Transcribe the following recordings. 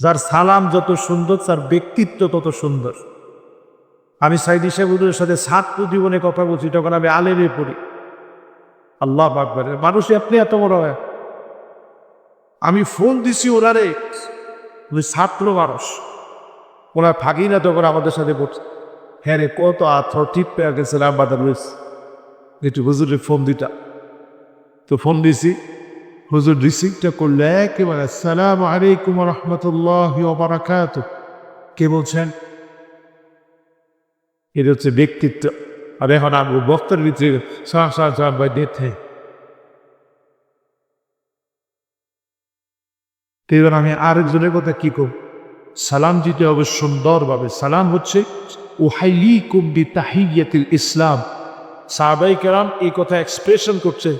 যার সালাম যত সুন্দর, তার ব্যক্তিত্ব তত সুন্দর। আমি সাইদি সাহেবুদের সাথে ছাত্র জীবনে কথা বলছি, তখন আমি আলেমে পড়ি। আল্লাহ আকবর মানুষ আপনি এত বড় হয়। আমি ফোন দিছি ওনারে ওই ছাত্র মানুষ। ওনার ফাঁকি না তখন আমাদের সাথে পড়ছে হ্যাঁ রে, কত আথর টিপ পেয়ে গেছে রামবাদার রয়েছে একটু হুজুরের ফোন দিটা তো ফোন দিছি হুজুর রিসিভটা করলে একেবারে, আসসালামু আলাইকুম রহমতুল্লাহ কে বলছেন? এটা হচ্ছে ব্যক্তিত্ব। আর এখন আমি বক্তার ভিতরে সাহা সাহা সাহা বাই দেখতে এবার আমি আরেকজনের কথা কি করব সালাম দিতে হবে সুন্দরভাবে। সালাম হচ্ছে ওহাইলি কুম্বি তাহিয়াতিল ইসলাম। সাহাবাই কেরাম এই কথা এক্সপ্রেশন করছে।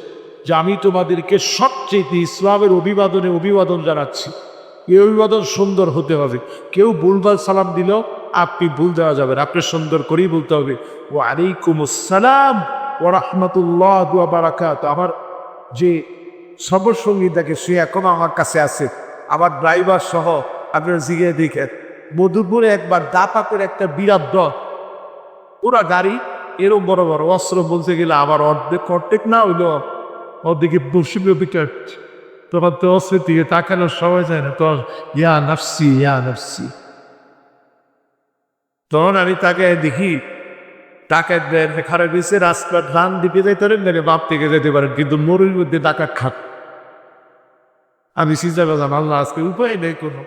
যে আমি তোমাদেরকে সবচেয়ে ইসলামের অভিবাদনে অভিবাদন জানাচ্ছি। এই অভিবাদন সুন্দর হতে হবে। কেউ ভুলভাল সালাম দিলেও আপনি ভুল দেওয়া যাবে না। আপনি সুন্দর করেই বলতে হবে। ও আসসালাম ও রহমতুল্লাহ দুয়া বারাকাত আমার যে সবসঙ্গী দেখে সে এখনও আমার কাছে আছে। আমার ড্রাইভার সহ আপনার জিগে দেখেন। মধুপুরে একবার দাপাতের একটা বিরাট দল, ওরা গাড়ি, এরম বড় বড় অস্ত্র বলতে গেলে আমার অর্ধেক অর্ধেক না হইল অর্ধেকে পশ্চিমে বিকাট। তখন তো অস্ত্রের দিকে তাকানোর সময় যায় না। তোর ইয়া নাফসি ইয়া নাফসি। তখন আমি তাকে দেখি টাকা দেন খারাপ দিয়েছে রাস্তার ধান দিতে যাইতে পারেন নাহলে বাপ থেকে যেতে পারেন, কিন্তু মরুর মধ্যে টাকা খাক। আমি চিন্তা করলাম, আল্লাহ, আজকে উপায় নেই কোনো।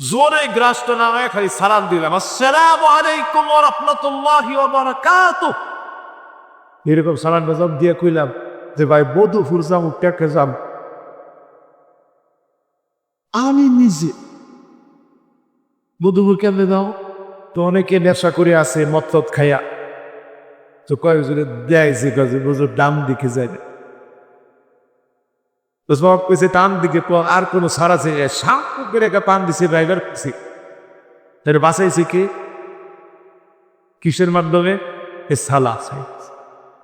জোরে গ্রাসটা নামায় খালি সালাম দিলাম, আসসালামু আলাইকুম রাহমাতুল্লাহি ওয়া বারাকাতুহু। এরকম সালাম বেজম দিয়ে কইলাম যে ভাই বধু ফুরজাম উঠতে যাম আমি নিজে মধুপুর কেমনে দাও তো অনেকে নেশা করে আছে মত খাইয়া তো কয় হুজুরে দেয় যে কাজে হুজুর ডাম দিকে যায় না তো সব কইছে টান দিকে আর কোনো সার আছে সাপ করে একটা পান দিছে ড্রাইভার খুশি তাহলে বাঁচাইছে কে কিসের মাধ্যমে এ সালা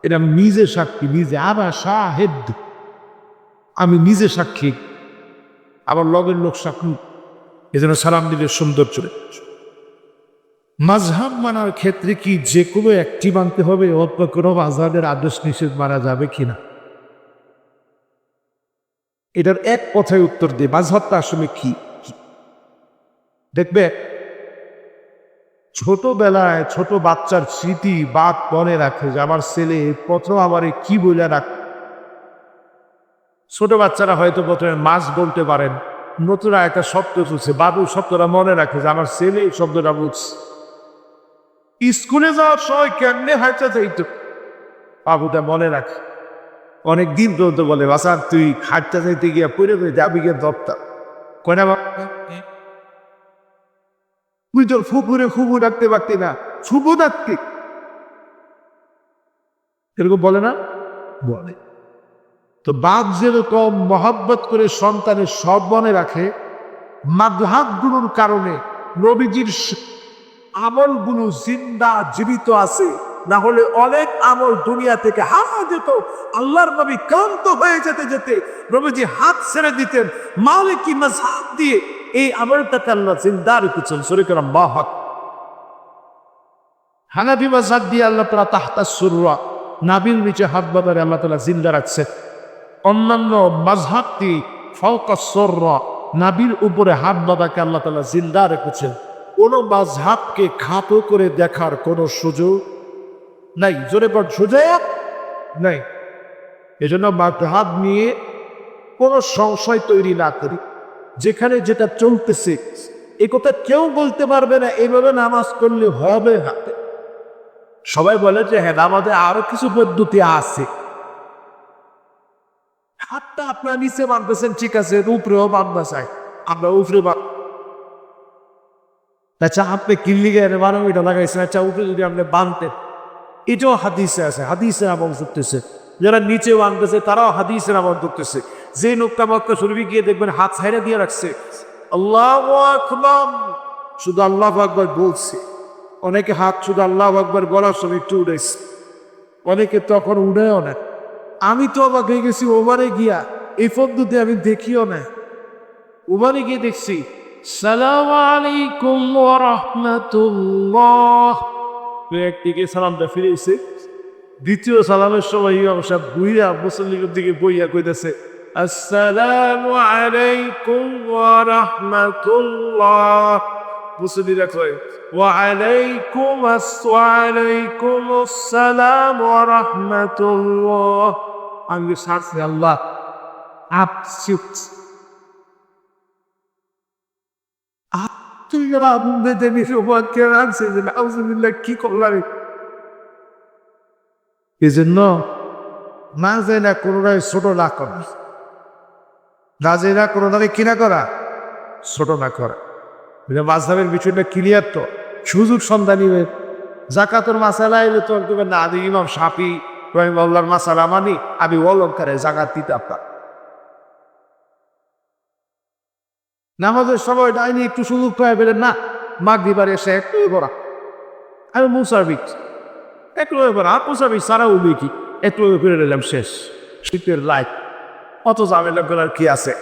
এটা নিজে সাক্ষী, নিজে আবার শাহেদ। আমি নিজে সাক্ষী আবার লগের লোক সাক্ষী। এজন্য সালাম দিলে সুন্দর চলে। মাঝহাব মানার ক্ষেত্রে কি যে কোনো একটি মানতে হবে অল্প কোনো মাঝহাবের আদেশ নিষেধ মানা যাবে কিনা? এটার এক কথায় উত্তর দিয়ে মাঝহাবটা আসলে কি? দেখবে ছোটবেলায় ছোট বাচ্চার স্মৃতি বাদ মনে রাখে যে আমার ছেলে প্রথম আমারে কি বলে রাখ, ছোট বাচ্চারা হয়তো প্রথমে মাছ বলতে পারেন। নতুন একটা শব্দ চলছে বাবু, শব্দটা মনে রাখে যে আমার ছেলে এই শব্দটা বুঝছে। স্কুলে যাওয়ার সময় কেমনে হাঁটা যাইতো? বাবুটা মনে রাখে। অনেক দিন পর্যন্ত বলে বাসার তুই হাঁটতে যাইতে গিয়া পড়ে যাবি গিয়ে দপ্তর কয়না বাবা? তোর ফুপুরে ফুপু ডাকতে পারতি না। ফুপু ডাকতি এরকম বলে না? বলে। তো বাপ যেরকম মহাব্বত করে সন্তানের সব মনে রাখে মাধাবগুলোর কারণে নবীজির আমলগুলো জিন্দা জীবিত আছে, না হলে অনেক আমল দুনিয়া থেকে হারা যেত। আল্লাহর নবী ক্লান্ত হয়ে যেতে যেতে নবীজি হাত ছেড়ে দিতেন মালিকি মাঝহাব দিয়ে। এই আমলটাকে আল্লাহ জিন্দা রেখেছেন। শরীর মাহক হানাবি মাঝহাব দিয়ে আল্লাহ তালা তাহতা সুররা, নাবিল নিচে হাত বাঁধারে আল্লাহ তালা জিন্দা রাখছে। অন্যান্য মাঝহাবটি ফৌকা সররা নাবির উপরে হাত বাঁধাকে আল্লাহ তালা জিন্দা রেখেছেন। কোনো মাঝহাবকে খাটো করে দেখার কোনো সুযোগ নাই। জোরে পর সুযোগ নাই। এজন্য মাঝহাব নিয়ে কোনো সংশয় তৈরি না করি। যেখানে যেটা চলতেছে, এ কথা কেউ বলতে পারবে না এইভাবে নামাজ করলে হবে হাতে। সবাই বলে যে হ্যাঁ নামাজে আরও কিছু পদ্ধতি আছে। হাতটা আপনার নিচে বাঁধতেছেন, ঠিক আছে, উপরেও বাঁধবা চাই, আমরা উপরে আচ্ছা আপনি কিল্লি গেলে বারো মিটার লাগাইছেন। আচ্ছা উপরে যদি আপনি বাঁধতেন, এটাও হাদিসে আছে, হাদিসের আমল করতেছে। যারা নিচে বাঁধতেছে, তারাও হাদিসের আমল করতেছে। যে নোকটা মক্কা শরীফে গিয়ে দেখবেন হাত ছাইড়া দিয়ে রাখছে। আল্লাহ আকবার। শুধু আল্লাহ আকবর বলছে। অনেকে হাত শুধু আল্লাহ আকবর গলার সময় একটু উঠেছে অনেকে তখন উঠেও না। আমি তো অবাক হয়ে গেছি ওভারে গিয়া এই পদ্ধতি আমি দেখিও না। ওভারে গিয়ে দেখছি, সালাম আলাইকুম রাহমাতুল্লাহ। একদিকে সালামটা দ্বিতীয় সালামের সময় ইমাম সাহেব বুইরা দিকে বইয়া কইতেছে আসসালামু আলাইকুম ওয়া রাহমাতুল্লাহ। মুসল্লিরা কয় ওয়া আলাইকুম আসসালাইকুম আসসালাম ওয়া রাহমাতুল্লাহ। আমি সারছি আল্লাহ আপসিউট তুই আবুদের দেবীর উপর কে রাখছে যে আউজুবিল্লাহ কি করলাম এই জন্য না যায় না কোনোটাই ছোট না করা না যায় না কোনোটাই কিনা করা? ছোট না করা। মাঝহের বিষয়টা ক্লিয়ার তো। সুযোগ সন্ধানী হয়ে জাকাতের মাসালা এলে তো তুমি না। আমি ইমাম সাপি রহিম আল্লাহর মাসালা মানি, আমি অলঙ্কারে জাকাত দিতে আপনার। নামাজের সময় ডাইনি একটু সুযোগ পায় পেলেন না? মাগ দিবার এসে একটু বড়া আমি মুসার্বিক একটু এবার আর মুসার্বিক সারা উঠবে কি? একটু ফিরে নিলাম শেষ। শীতের লাইট অত ঝামেলা করার কি আছে?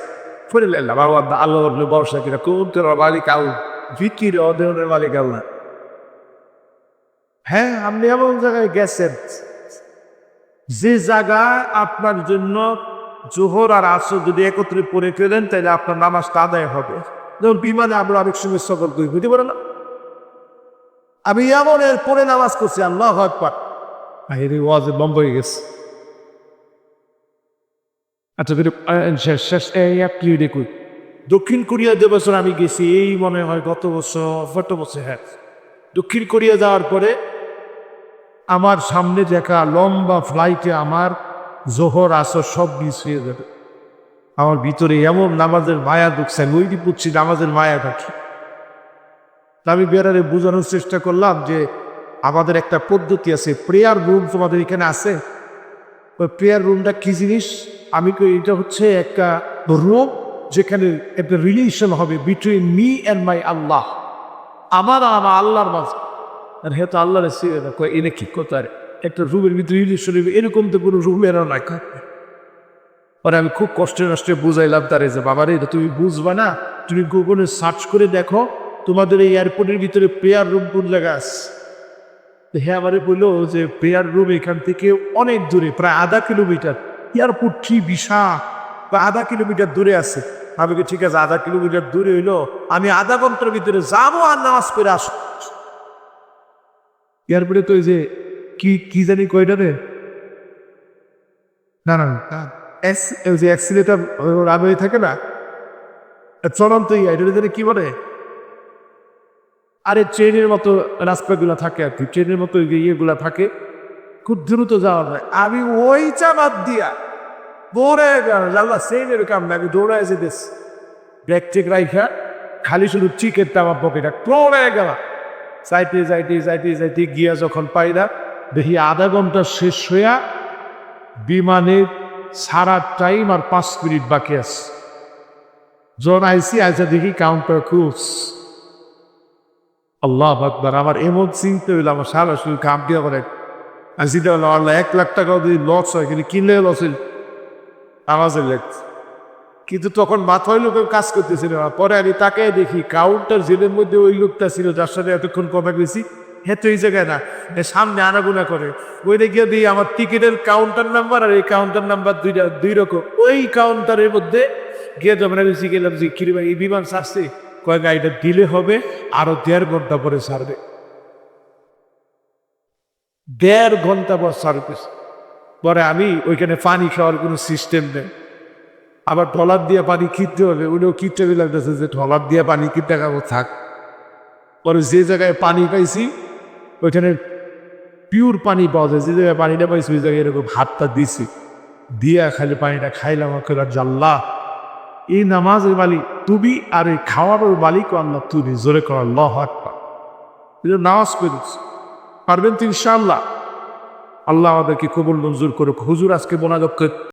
মালিক হ্যাঁ জায়গায় গেছেন, যে জায়গায় আপনার জন্য জোহর আর আসর যদি একত্রে পড়ে ফেলেন তাহলে আপনার নামাজটা আদায় হবে। যেমন বিমানে আমরা অনেক সময় সফর করি, বুঝতে পারেন না? আমি এমন এর পরে নামাজ করছি, আল্লাহ আরে, ওয়াজে বন্ধ হয়ে গেছে। আচ্ছা শেষ দক্ষিণ কোরিয়া যে বছর আমি গেছি, এই মনে হয় গত বছর গত বছর হ্যাঁ। দক্ষিণ কোরিয়া যাওয়ার পরে আমার সামনে দেখা লম্বা ফ্লাইটে আমার জোহর, আসর সব মিস হয়ে যাবে। আমার ভিতরে এমন নামাজের মায়া ঢুকছে, আমি ওইটি বুঝছি নামাজের মায়া রাখি আমি বেড়ারে বোঝানোর চেষ্টা করলাম যে, আমাদের একটা পদ্ধতি আছে প্রেয়ার রুম তোমাদের এখানে আছে? ওই প্রেয়ার রুমটা কি জিনিস? আমি এটা হচ্ছে একটা রুম যেখানে একটা রিলেশন হবে between me and my Allah. আমার আর আমার আল্লাহর মাঝে। আর হ্যাঁ তো আল্লাহর এনে কি কত আর? একটা রুমের ভিতরে রিলেশন এরকম তো কোনো রুম রুমের নাই পরে আমি খুব কষ্টে নষ্টে বুঝাইলাম তারে যে, বাবারে, এটা তুমি বুঝবা না? তুমি গুগলে সার্চ করে দেখো, তোমাদের এই এয়ারপোর্টের ভিতরে প্রেয়ার রুম কোন জায়গা আছে? হ্যাঁ আমারে বলল যে প্রেয়ার রুম এখান থেকে অনেক দূরে, প্রায় আধা কিলোমিটার। এয়ারপোর্ট কি বিশাল? বা আধা কিলোমিটার দূরে আছে। আমি ঠিক আছে, আধা কিলোমিটার দূরে হইল। আমি আধা ঘণ্টার ভিতরে যাব আর নামাজ করে আসো এয়ারপোর্টে তো ওই যে, কি কি জানি কয়টাতে না না যে অ্যাক্সিলেটার রানওয়ে থাকে না? চলন্ত এটা কি বলে? আরে ট্রেনের মতো রাস্তাগুলো থাকে আর কি, ট্রেনের মতো ইয়েগুলো থাকে, খুব দ্রুত যাওয়া যায়। আমি ওই চা বাদ দিয়া দৌড়ে জানলা ট্রেনের কাম না, আমি দৌড়ায় যেতেস ব্রেক টেক রাইখা, খালি শুধু চিকেটটা আমার পকেটা দৌড়ে গেলাম যাইতে যাইতে যাইতে যাইতে গিয়া যখন পাই না দেখি আধা ঘণ্টা শেষ হইয়া বিমানের সারা টাইম আর পাঁচ মিনিট বাকি আছে। যখন আইসি আইসা দেখি কাউন্টার ক্রুজ আল্লাহ আকবার, আমার এমন চিন্তা হইল, আমার সারা শুধু কাম দিয়ে করে আর চিন্তা করলাম আল্লাহ এক লাখ টাকা যদি লস হয়, কিন্তু কিনলে লস হইল। আমাদের লেগছে কিন্তু তখন মাথায় লোকের কাজ করতেছিল পরে আমি তাকে দেখি কাউন্টার জেলের মধ্যে ওই লোকটা ছিল, যার সাথে এতক্ষণ কথা গেছি হ্যাঁ তো এই জায়গায় না সামনে আনাগুনা করে। ওইটা গিয়ে দিই আমার টিকিটের কাউন্টার নাম্বার আর এই কাউন্টার নাম্বার দুইটা, দুই রকম। ওই কাউন্টারের মধ্যে গিয়ে যখন আমি গেলাম যে, কিরে ভাই, এই বিমান ছাড়ছে কয়েক গাড়িটা দিলে হবে, আরও দেড় ঘণ্টা পরে ছাড়বে দেড় ঘণ্টা পর সার্ভিস পরে আমি ওইখানে পানি খাওয়ার কোনো সিস্টেম নেই। আবার টলার দিয়ে পানি কিনতে হবে উনিও কিনতে লাগতেছে যে টলার দিয়ে পানি কিনতে খাব থাক। পরে যে জায়গায় পানি পাইছি, ওইখানে পিওর পানি পাওয়া যায়। যে জায়গায় পানিটা পাইছি, ওই জায়গায় এরকম হাতটা দিছি। দিয়া খালি পানিটা খাইলাম আর জাল্লা এই নামাজের মালিক তুমি আর এই খাওয়ানোর মালিকও আল্লাহ তুমি জোরে করো, আল্লাহ আকবার। নামাজ পেরেছি পারবেন তো ইনশাআল্লাহ। আল্লাহ আমাদেরকে কবুল মঞ্জুর করুক। হুজুর আজকে মোনাজত